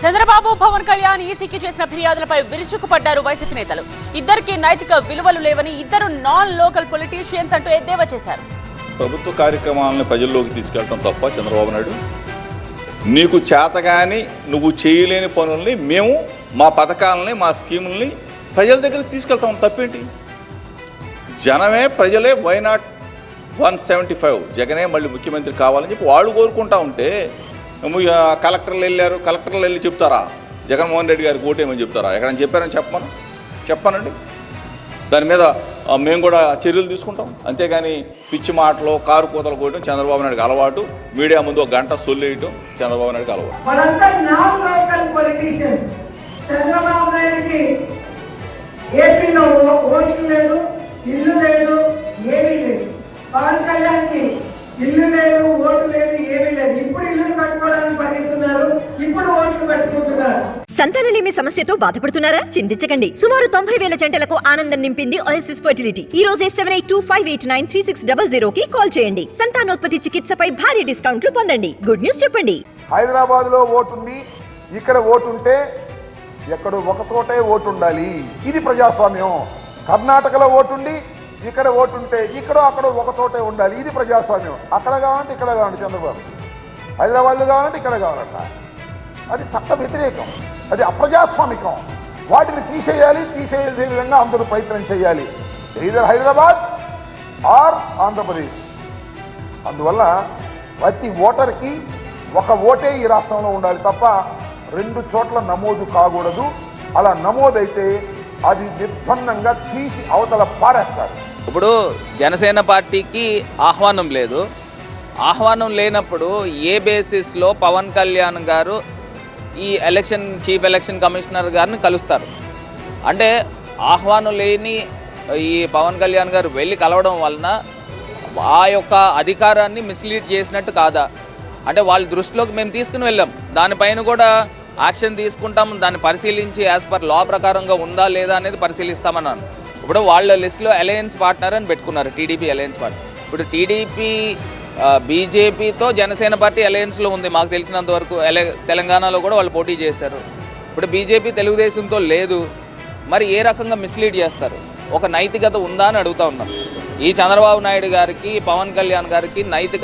చంద్రబాబు పవన్ కళ్యాణ్ ఈసీకి చేసిన ఫిర్యాదులపై విరుచుకుపడ్డారు వైసీపీ నేతలు. ఇద్దరికి నైతిక విలువలు లేవని ఇద్దరు నాన్ లోకల్ పొలిటీషియన్స్ అంటూ ఎద్దేవా చేశారు. ప్రభుత్వ కార్యక్రమాలను ప్రజల్లోకి తీసుకెళ్ళటం తప్ప చంద్రబాబు నాయుడు నీకు చేతగాని నువ్వు చేయలేని పనుల్ని మేము మా పథకాలని మా స్కీముల్ని ప్రజల దగ్గర తీసుకెళ్తాం. తప్పేంటి? జనమే ప్రజలే why not one seventy five. జగనే మళ్ళీ ముఖ్యమంత్రి కావాలని చెప్పి వాళ్ళు కోరుకుంటా ఉంటే కలెక్టర్లు వెళ్ళారు. కలెక్టర్లు వెళ్ళి చెప్తారా? జగన్మోహన్ రెడ్డి గారికి ఓటేమని చెప్తారా? ఎక్కడైనా చెప్పారని చెప్పమను? చెప్పానండి. దాని మీద మేము కూడా చర్యలు తీసుకుంటాం. అంతేగాని పిచ్చి మాటలు కారు కూతలు కొట్టడం చంద్రబాబు నాయుడుకి అలవాటు. మీడియా ముందు ఒక గంట సొల్లేయటం చంద్రబాబు నాయుడుకి అలవాటు. చంద్రబాబు నాయుడుకి ఏపీలో ఓట్లు లేదు ఇల్లు లేదు ఏమీ లేదు. పవన్ కళ్యాణ్కి ఇల్లు లేదు ఏమీ లేదు ఇప్పుడు ఇల్లులు కట్టుకోవడానికి పరిగెత్తున్నారు ఇప్పుడు ఓట్లు పెట్టుకుంటున్నారు సంతానలేమి సమస్యతో బాధపడుతున్నారా? చింతించకండి. సుమారు తొంభై వేల జంటలకు ఆనందం నింపింది ఓఎస్ఎస్ ఫర్టిలిటీ ఈ రోజే seven eight two five eight nine three six double zero కి కాల్ చేయండి. సంతానోత్పత్తి చికిత్సపై భారీ డిస్కౌంట్లు పొందండి. గుడ్ న్యూస్ చెప్పండి. హైదరాబాద్లో ఓటుంది ఇక్కడ ఓటుంటే ఎక్కడో ఒక చోటే ఓటు ఉండాలి. ఇది ప్రజాస్వామ్యం. కర్ణాటకలో ఓటుండి ఇక్కడ ఓటుంటే ఇక్కడ అక్కడ ఒక చోటే ఉండాలి. ఇది ప్రజాస్వామ్యం. అక్కడ కావాలంటే ఇక్కడ కావాలంటే చంద్రబాబు. హైదరాబాద్లో కావాలంటే ఇక్కడ కావాలంట. అది చట్ట వ్యతిరేకం అది అప్రజాస్వామికం. వాటిని తీసేయాలి తీసేసే విధంగా అందరూ ప్రయత్నం చేయాలి. Either Hyderabad or Andhra Pradesh. అందువల్ల ప్రతి ఓటర్కి ఒక ఓటే ఈ రాష్ట్రంలో ఉండాలి తప్ప రెండు చోట్ల నమోదు కాకూడదు. అలా నమోదైతే అది నిర్బంధంగా తీసి అవతల పారేస్తారు. ఇప్పుడు జనసేన పార్టీకి ఆహ్వానం లేదు. ఆహ్వానం లేనప్పుడు ఏ బేసిస్లో పవన్ కళ్యాణ్ గారు ఈ ఎలక్షన్ చీఫ్ ఎలక్షన్ కమిషనర్ గారిని కలుస్తారు. అంటే ఆహ్వానం లేని ఈ పవన్ కళ్యాణ్ గారు వెళ్ళి కలవడం వలన ఆ యొక్క అధికారాన్ని మిస్లీడ్ చేసినట్టు కాదా? అంటే వాళ్ళ దృష్టిలోకి మేము తీసుకుని వెళ్ళాం. దానిపైన కూడా యాక్షన్ తీసుకుంటాం దాన్ని పరిశీలించి యాజ్ పర్ లా ప్రకారంగా ఉందా లేదా అనేది పరిశీలిస్తామన్నాను. ఇప్పుడు వాళ్ళ లిస్ట్లో అలయన్స్ పార్ట్నర్ అని పెట్టుకున్నారు టీడీపీ అలయన్స్ పార్ట్నర్ ఇప్పుడు టీడీపీ బీజేపీతో జనసేన పార్టీ అలయన్స్లో ఉంది. మాకు తెలిసినంత వరకు తెలంగాణలో కూడా వాళ్ళు పోటీ చేశారు. ఇప్పుడు బీజేపీ తెలుగుదేశంతో లేదు. మరి ఏ రకంగా మిస్లీడ్ చేస్తారు? ఒక నైతికత ఉందా అని అడుగుతా ఉన్నాం. ఈ చంద్రబాబు నాయుడు గారికి పవన్ కళ్యాణ్ గారికి నైతిక